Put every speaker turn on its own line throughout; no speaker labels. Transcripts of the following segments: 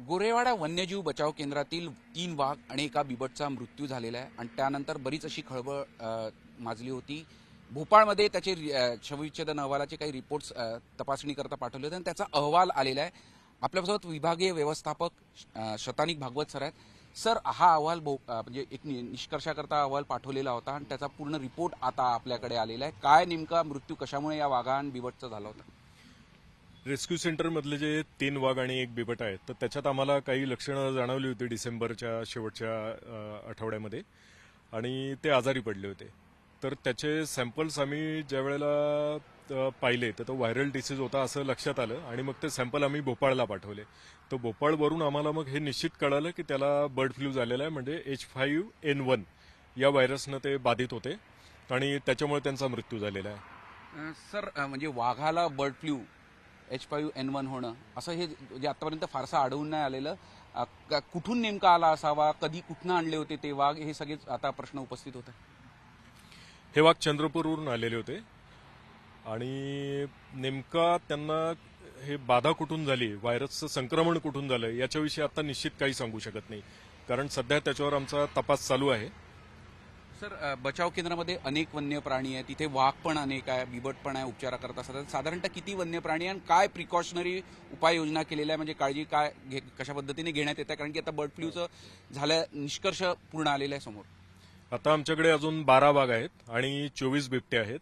गोरेवाडा वन्यजीव बचाव केंद्रातील तीन वाघ आणि एका बिबटचा मृत्यू झालेला आहे आणि त्यानंतर बरीच अशी खळबळ माजली होती. भोपाळमध्ये त्याचे रि- शवविच्छेदन अहवालाचे काही रिपोर्ट्स तपासणी करता पाठवले होते आणि त्याचा अहवाल आलेला आहे. आपल्यासोबत विभागीय व्यवस्थापक शतानिक भागवत सर आहेत. सर हा अहवाल भो- म्हणजे एक निष्कर्षाकरता अहवाल पाठवलेला होता आणि त्याचा पूर्ण रिपोर्ट आता आपल्याकडे आलेला आहे. काय नेमका मृत्यू कशामुळे या वाघान बिबटचा झाला होता?
रेस्क्यू सेंटरमधले जे तीन वाघ आणि एक बिबट आहेत तर त्याच्यात आम्हाला काही लक्षणं जाणवली होती डिसेंबरच्या शेवटच्या आठवड्यामध्ये आणि ते आजारी पडले होते. तर त्याचे सॅम्पल्स आम्ही ज्या वेळेला पाहिले तर तो व्हायरल डिसीज होता असं लक्षात आलं आणि मग ते सॅम्पल आम्ही भोपाळला पाठवले. तर भोपाळवरून आम्हाला मग हे निश्चित कळालं की त्याला बर्ड फ्लू झालेला आहे म्हणजे एच फाईव्ह एन वन या व्हायरसनं ते बाधित होते आणि त्याच्यामुळे त्यांचा मृत्यू झालेला आहे.
सर म्हणजे वाघाला bird flu H five N one होणं. असं हे जे आतापर्यंत फारसं आढळून नाही आलेलं. कुठून नेमका आला असावा? कधी कुठनं आणले होते ते वाघ? हे सगळे आता प्रश्न उपस्थित होत
हे वाघ चंद्रपूरवरून आलेले होते. आणि नेमका त्यांना हे बाधा कुठून झाली? व्हायरसचं संक्रमण कुठून झालं? याच्याविषयी आता निश्चित काही सांगू शकत नाही. कारण सध्या त्याच्यावर आमचा तपास चालू आहे.
सर बचाव केंद्रामध्ये अनेक वन्य प्राणी आहेत. तिथे वाघ पण अनेक आहे बिबट पण आहे उपचाराकरता असतात साधारणतः किती वन्य प्राणी आहे आणि काय प्रिकॉशनरी उपाययोजना केलेल्या आहे? म्हणजे काळजी काय घे कशा पद्धतीने घेण्यात येते कारण की आता बर्ड फ्लूचं झालं निष्कर्ष पूर्ण आलेला आहे समोर.
आता आमच्याकडे अजून बारा वाघ आहेत आणि चोवीस बिबटे आहेत.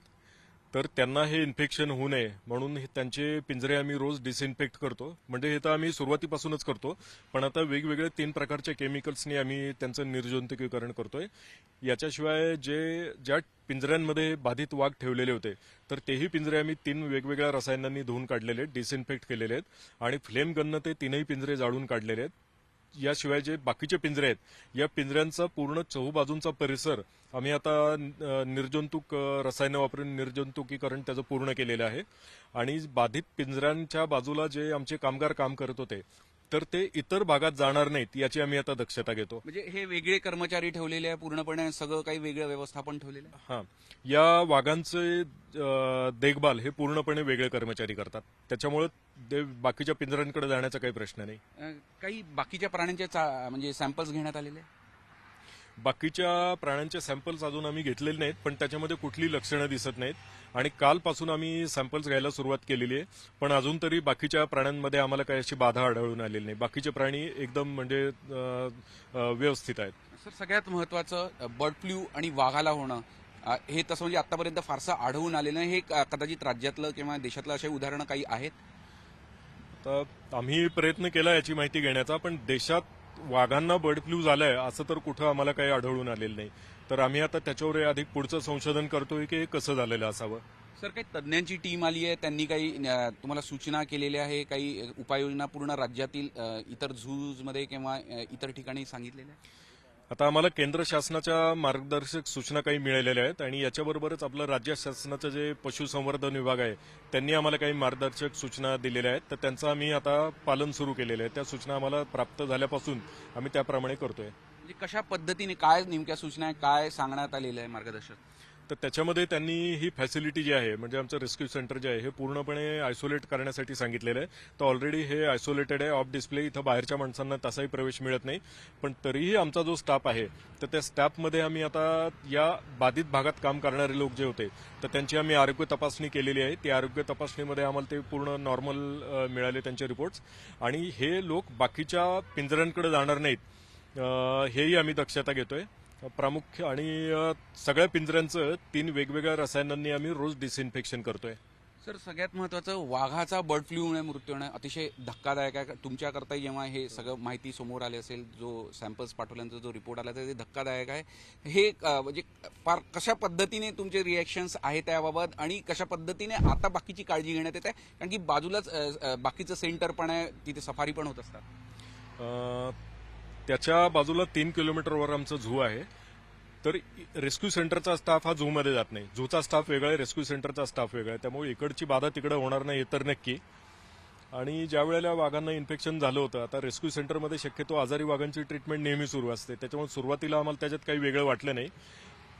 तर त्यांना हे इन्फेक्शन होऊ नये म्हणून हे त्यांचे पिंजरे आम्ही रोज डिसइन्फेक्ट करतो. म्हणजे हे तर आम्ही सुरुवातीपासूनच करतो पण आता वेगवेगळे तीन प्रकारच्या केमिकल्सनी आम्ही त्यांचं निर्जंतुकीकरण करतोय. याच्याशिवाय जे ज्या पिंजऱ्यांमध्ये बाधित वाघ ठेवलेले होते तर तेही पिंजरे आम्ही तीन वेगवेगळ्या रसायनांनी धुवून काढलेले आहेत डिसइन्फेक्ट केलेले आहेत. आणि फ्लेम गननं ते तीनही पिंजरे जाळून काढलेले आहेत. याशिवाय जे बाकीचे पिंजरे आहेत या पिंजऱ्यांचा पूर्ण चहूबाजूंचा परिसर आम्ही आता निर्जंतुक रसायनं वापरून निर्जंतुकीकरण त्याचं पूर्ण केलेलं आहे. आणि बाधित पिंजऱ्यांच्या बाजूला जे आमचे कामगार काम करत होते तर ते इतर भागात जाणार नाहीत याची आम्ही आता दक्षता घेतो.
म्हणजे हे वेगळे कर्मचारी ठेवलेले आहे पूर्णपणे सगळं काही वेगळं व्यवस्थापन ठेवलेलं आहे?
हा. या वाघांचे देखभाल हे पूर्णपणे वेगळे कर्मचारी करतात. त्याच्यामुळे ते बाकीच्या पिंजऱ्यांकडे जाण्याचा काही प्रश्न नाही.
काही बाकीच्या प्राण्यांचे म्हणजे सॅम्पल्स घेण्यात आलेले?
बाकीच्या प्राण्यांचे सॅम्पल्स अजून आम्ही घेतलेले नाहीत पण त्याच्यामध्ये कुठली लक्षणं दिसत नाहीत. आणि कालपासून आम्ही सॅम्पल्स घ्यायला सुरुवात केलेली आहे पण अजून तरी बाकीच्या प्राण्यांमध्ये आम्हाला काही अशी बाधा आढळून आलेली नाही. बाकीचे प्राणी एकदम म्हणजे व्यवस्थित आहेत.
सर सगळ्यात महत्वाचं बर्ड फ्लू आणि वाघाला होणं हे तसं म्हणजे आतापर्यंत फारसं आढळून आलेलं नाही. हे कदाचित राज्यातलं किंवा देशातलं असे उदाहरणं काही आहेत?
तर आम्ही प्रयत्न केला याची माहिती घेण्याचा पण देशात वाघांना बर्ड फ्लू झालाय असं तर कुठं आम्हाला काही आढळून आलेलं नाही. तर आम्ही आता त्याच्यावर अधिक पुढचं संशोधन करतोय की हे कसं झालेलं असावं?
सर काही तज्ज्ञांची टीम आली आहे त्यांनी काही तुम्हाला सूचना केलेल्या आहे काही उपाययोजना पूर्ण राज्यातील इतर झूजमध्ये किंवा इतर ठिकाणी सांगितलेल्या आहे
आता आम्हाला केंद्र शासनाच्या मार्गदर्शक सूचना काही मिळालेल्या आहेत आणि याच्याबरोबरच आपलं राज्य शासनाचं जे पशुसंवर्धन विभाग आहे त्यांनी आम्हाला काही मार्गदर्शक सूचना दिलेल्या आहेत. तर त्यांचं आम्ही आता पालन सुरू केलेलं आहे. त्या सूचना आम्हाला प्राप्त झाल्यापासून आम्ही त्याप्रमाणे करतोय.
म्हणजे कशा पद्धतीने काय नेमक्या सूचना आहे काय सांगण्यात आलेल्या आहे मार्गदर्शक?
तर त्याच्यामध्ये त्यांनी ही फॅसिलिटी जी आहे म्हणजे आमचं रेस्क्यू सेंटर जे आहे हे पूर्णपणे आयसोलेट करण्यासाठी सांगितलेलं आहे. तर ऑलरेडी हे आयसोलेटेड आहे ऑफ डिस्प्ले इथं बाहेरच्या माणसांना तसाही प्रवेश मिळत नाही. पण तरीही आमचा जो स्टाफ आहे तर त्या स्टाफमध्ये आम्ही आता या बाधित भागात काम करणारे लोक जे होते तर त्यांची आम्ही आरोग्य तपासणी केलेली आहे. ती आरोग्य तपासणीमध्ये आम्हाला ते पूर्ण नॉर्मल मिळाले त्यांचे रिपोर्ट्स आणि हे लोक बाकीच्या पिंजऱ्यांकडे जाणार नाहीत. हेही आम्ही दक्षता घेतोय. प्रामुख्य आणि सगळ्या पिंजऱ्यांचं तीन वेगवेगळ्या रसायनांनी आम्ही रोज डिसइन्फेक्शन करतोय.
सर सगळ्यात महत्वाचं वाघाचा बर्ड फ्लूमुळे मृत्यू होणं अतिशय धक्कादायक आहे. तुमच्याकरता जेव्हा हे सगळं माहिती समोर आली असेल जो सॅम्पल्स पाठवल्यानंतर जो रिपोर्ट आला तर ते धक्कादायक आहे. हे म्हणजे फार कशा पद्धतीने तुमचे रिॲक्शन्स आहेत त्याबाबत आणि कशा पद्धतीने आता बाकीची काळजी घेण्यात येत आहे? कारण की बाजूलाच बाकीचं सेंटर पण आहे तिथे सफारी पण होत असतात.
त्याच्या बाजूला तीन किलोमीटरवर आमचं झू आहे. तर रेस्क्यू सेंटरचा स्टाफ हा झूमध्ये जात नाही. झूचा स्टाफ वेगळा आहे रेस्क्यू सेंटरचा स्टाफ वेगळा आहे. त्यामुळे इकडची बाधा तिकडे होणार नाही हे तर नक्की. आणि ज्या वेळेला वाघांना इन्फेक्शन झालं होतं आता रेस्क्यू सेंटरमध्ये शक्यतो आजारी वाघांची ट्रीटमेंट नेहमी सुरू असते. त्याच्यामुळे सुरुवातीला आम्हाला त्याच्यात काही वेगळं वाटलं नाही.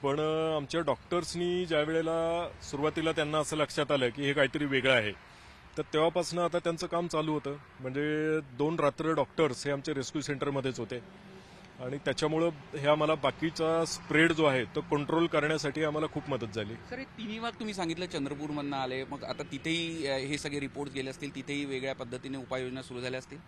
पण आमच्या डॉक्टर्सनी ज्या वेळेला सुरुवातीला त्यांना असं लक्षात आलं की हे काहीतरी वेगळं आहे. तर तेव्हापासून आता त्यांचं काम चालू होतं. म्हणजे दोन रात्र डॉक्टर्स हे आमच्या रेस्क्यू सेंटरमध्येच होते. आणि त्याच्यामुळं हे आम्हाला बाकीचा स्प्रेड जो आहे तो कंट्रोल करण्यासाठी आम्हाला खूप मदत झाली.
सर हे तिन्ही भाग तुम्ही सांगितलं चंद्रपूरमधनं आले. मग आता तिथेही हे सगळे रिपोर्ट गेले असतील तिथेही वेगळ्या पद्धतीने उपाययोजना सुरू झाल्या असतील?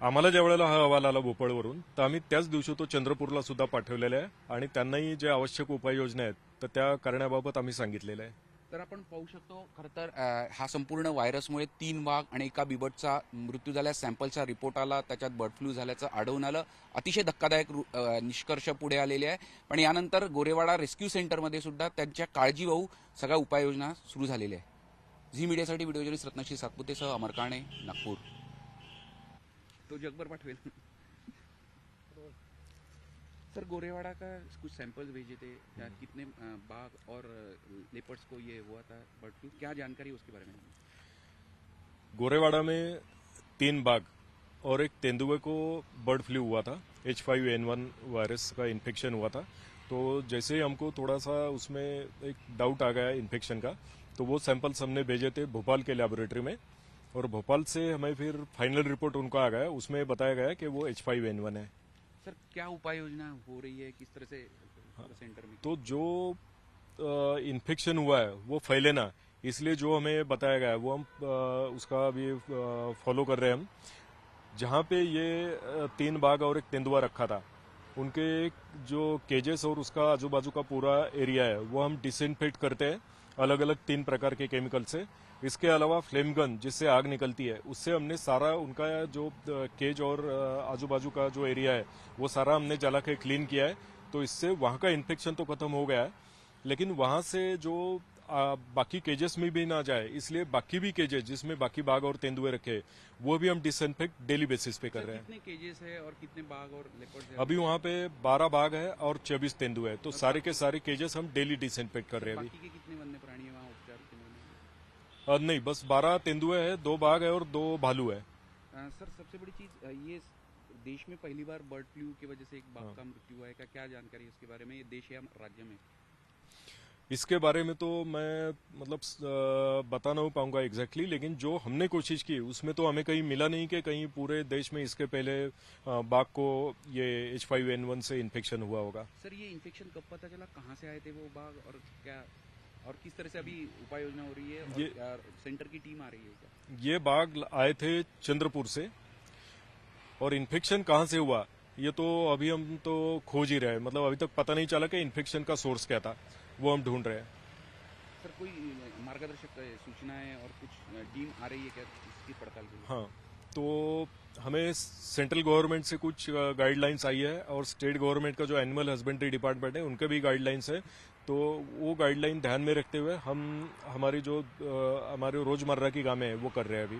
आम्हाला ज्या वेळेला हा अहवाल आला भोपाळवरून तर आम्ही त्याच दिवशी तो चंद्रपूरला सुद्धा पाठवलेला आहे. आणि त्यांनाही जे आवश्यक उपाययोजना आहेत तर त्या करण्याबाबत आम्ही सांगितलेलं आहे.
तर आपण पाहू शकतो खरं तर हा संपूर्ण व्हायरसमुळे तीन वाघ आणि एका बिबटचा मृत्यू झाल्या सॅम्पलचा रिपोर्ट आला त्याच्यात बर्ड फ्लू झाल्याचं आढळून आलं. अतिशय धक्कादायक निष्कर्ष पुढे आलेले आहे. पण यानंतर गोरेवाडा रेस्क्यू सेंटरमध्ये सुद्धा त्यांच्या काळजीवाहू सगळ्या उपाययोजना सुरू झालेल्या आहे झी मीडियासाठी व्हिडिओ जर्नलिस्ट रत्नाश्री सातपुतेसह अमर काणे नागपूर. तो जगभर पाठवेल. सर, गोरेवाड़ा का कुछ सैंपल्स भेजे थे कितने बाघ और लेपर्ड्स को ये हुआ था बर्ड फ्लू क्या जानकारी उसके बारे में?
गोरेवाड़ा में तीन बाघ और एक तेंदुए को बर्ड फ्लू हुआ था H five N one virus का इन्फेक्शन हुआ था। तो जैसे ही हमको थोड़ा सा उसमें एक डाउट आ गया इन्फेक्शन का तो वो सैंपल्स हमने भेजे थे भोपाल के लेबोरेटरी में और भोपाल से हमें फिर फाइनल रिपोर्ट उनका आ गया, उसमें बताया गया कि वो एच फाइव एन वन है।
सर क्या उपाय योजना हो रही है? किस तरह से सेंटर में?
तो जो इन्फेक्शन हुआ है वो फैले ना इसलिए जो हमें बताया गया है वो हम अ, उसका अभी फॉलो कर रहे हैं हम। जहाँ पे ये तीन बाघ और एक तेंदुआ रखा था उनके जो केजेस और उसका आजू बाजू का पूरा एरिया है वो हम डिसइनफेक्ट करते हैं अलग अलग तीन प्रकार के केमिकल से। इसके अलावा फ्लेम गन जिससे आग निकलती है उससे हमने सारा उनका जो केज और आजू बाजू का जो एरिया है वो सारा हमने जला के क्लीन किया है। तो इससे वहाँ का इन्फेक्शन तो खत्म हो गया है। लेकिन वहाँ से जो आ, बाकी केजेस में भी ना जाए इसलिए बाकी भी केजेस जिसमें बाकी बाघ और तेंदुए रखे वो भी हम डिसइनफेक्ट डेली बेसिस पे कर रहे हैं।
कितने केजेस है और कितने बाघ और लेपर्ड्स
अभी वहाँ पे 12 बाघ है और 24 तेंदुए है। तो सारे के सारे केजेस हम डेली डिसइनफेक्ट कर रहे हैं अभी
बाकी के कितने वन्य प्राणी है वहाँ उपचार केंद्र में
अ, नहीं बस 12 तेंदुए है दो बाघ है और दो भालू है।
सर सबसे बड़ी चीज़ ये देश में पहली बार बर्ड फ्लू की वजह से एक बाघ
हाँ।
का मृत्यु हुआ है क्या क्या जानकारी है इसके बारे में? ये देश या राज्य में?
इसके बारे में तो मैं मतलब बता नहीं पाऊँगा एग्जैक्टली लेकिन जो हमने कोशिश की उसमें तो हमें कहीं मिला नहीं कि कहीं पूरे देश में इसके पहले बाघ को ये एच फाइव एन वन से इन्फेक्शन हुआ होगा।
सर ये इन्फेक्शन कब पता चला? कहाँ से आए थे वो बाघ और क्या और किस तरह से अभी उपाय योजना हो रही है और
ये-
क्या सेंटर की टीम आ रही है क्या?
ये बाघ आए थे चंद्रपुर से और इन्फेक्शन कहाँ से हुआ? ये तो अभी हम तो खोज ही रहे हैं। मतलब अभी तक पता नहीं चला कि इन्फेक्शन का सोर्स क्या था। वो हम ढूंढ रहे हैं।
सर कोई मार्गदर्शक सूचनाएँ और कुछ टीम आ रही है क्या इसकी पड़ताल के लिए?
हाँ। तो हमें सेंट्रल गवर्नमेंट से कुछ गाइडलाइंस आई है और स्टेट गवर्नमेंट का जो एनिमल हस्बेंड्री डिपार्टमेंट है, उनके भी गाइडलाइंस है। तो वो गाइडलाइन ध्यान में रखते हुए हम हमारी जो हमारे रोज़मर्रा की कामें हैं, वो कर रहे हैं अभी।